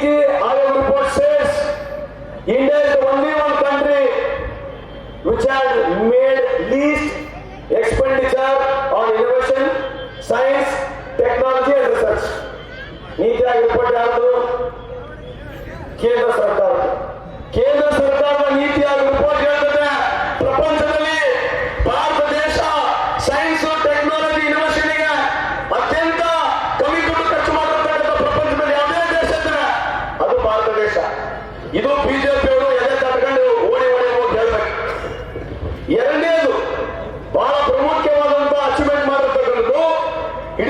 Unity, Iron report says India is the only one country which has made least expenditure on innovation, science, technology and research. NITI Aayog report ಯಾವುದು ಕೇಂದ್ರ ಸರ್ಕಾರ ಕೇಂದ್ರ ಸರ್ಕಾರದ NITI Aayog report ಹೇಳ್ತದೆ ಪ್ರಪಂಚದ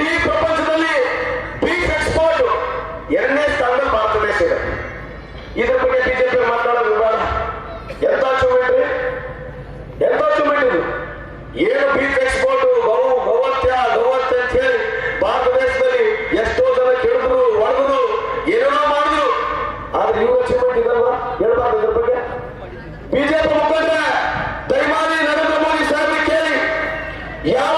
ಇಡೀ ಪ್ರಪಂಚದಲ್ಲಿ ಬೀಫ್ ಎಕ್ಸ್ಪೋರ್ಟ್ ಎರಡನೇ ಸ್ಥಾನದಲ್ಲಿ ಭಾರತ ದೇಶ ಇದೆ. ಇದ್ರ ಬಗ್ಗೆ ಬಿಜೆಪಿ ಮಾತಾಡೋದು ಬೇಡ ಎಂತ ಅಚೀವ್ಮೆಂಟ್ ರೀ? ಎಂತ ಅಚೀವ್ಮೆಂಟ್ ಇದು? ಏನು ಬೀಫ್ ಎಕ್ಸ್ಪೋರ್ಟ್ ಗೌ ಗೌವತ್ಯ ಗೌವತ್ಯ ಅಂತ ಹೇಳಿ ಭಾರತ ದೇಶದಲ್ಲಿ ಎಷ್ಟೋ ಜನ ಕೆಡಿದ್ರು ಒಡೆದ್ರು ಏನೇನೋ ಮಾಡಿದ್ರು. ಆದ್ರೆ ಇವ್ರ ಅಚೀವ್ಮೆಂಟ್ ಇದಲ್ಲ ಹೇಳ್ಬಾರ್ದು ಇದ್ರ ಬಗ್ಗೆ. ಬಿಜೆಪಿ ಮುಖಂಡ ದಯಮಾಡಿ ನರೇಂದ್ರ ಮೋದಿ ಸಾಹೇಬ್ರಿಗೆ ಕೇಳಿ. ಯಾವ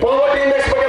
Quando vai ter index para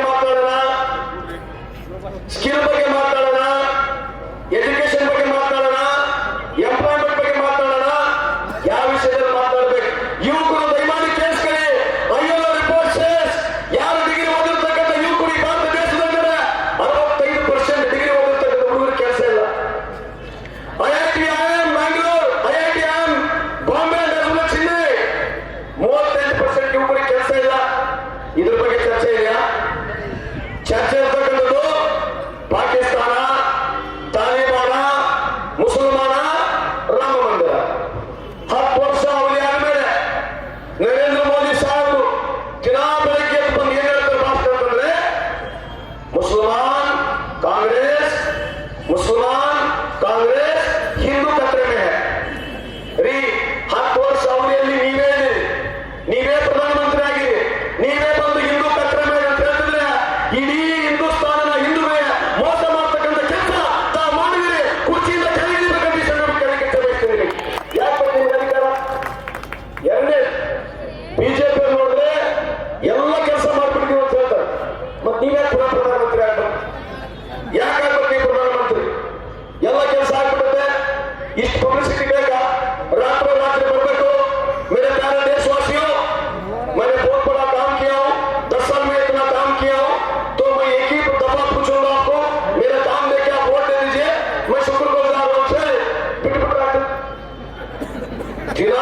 ದಿನ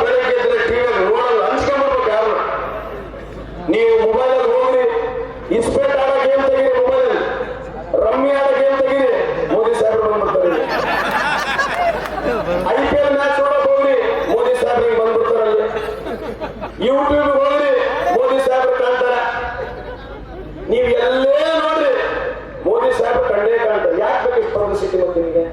ಬೆಳಗ್ಗೆ ಎದ್ರೆ ಟಿವಿ ನೋಡಲ್ಲ ಹಂಚ್ಕೊಂಡ್ಬರ್ಬೇಕು ಯಾರು ನೀವು ಮೊಬೈಲ್ ಅಲ್ಲಿ ಹೋಗ್ರಿ. ಇನ್ಸ್ಪೆಕ್ಟ್ ಆಡೋ ಗೇಮ್ ತೆಗೀರಿ ಮೊಬೈಲ್ ರಮ್ಯ ಆಡೋ ಗೇಮ್ ತೆಗೀರಿ. ಮೋದಿ ಸಾಹೇಬ್ರು ಬಂದ್ಬಿಡ್ತಾರೆ ಐ ಪಿ ಎಲ್ ಮ್ಯಾಚ್ ನೋಡಕ್ ಹೋಗ್ರಿ. ಮೋದಿ ಸಾಹೇಬ್ರಿಗೆ ಬಂದ್ಬಿಡ್ತಾರೆ ಅಲ್ಲಿ. ಯೂಟ್ಯೂಬ್ ಹೋಗ್ರಿ. ಮೋದಿ ಸಾಹೇಬ್ರು ಕಾಣ್ತಾರೆ. ನೀವು ಎಲ್ಲೇ ನೋಡ್ರಿ. ಮೋದಿ ಸಾಹೇಬ್ರು ಕಂಡೇ ಕಾಣ್ತಾರೆ. ಯಾಕೆ ಬೇಕು ಪಬ್ಲಿಸಿಟಿ ಮತ್ತೆ ನಿಮಗೆ?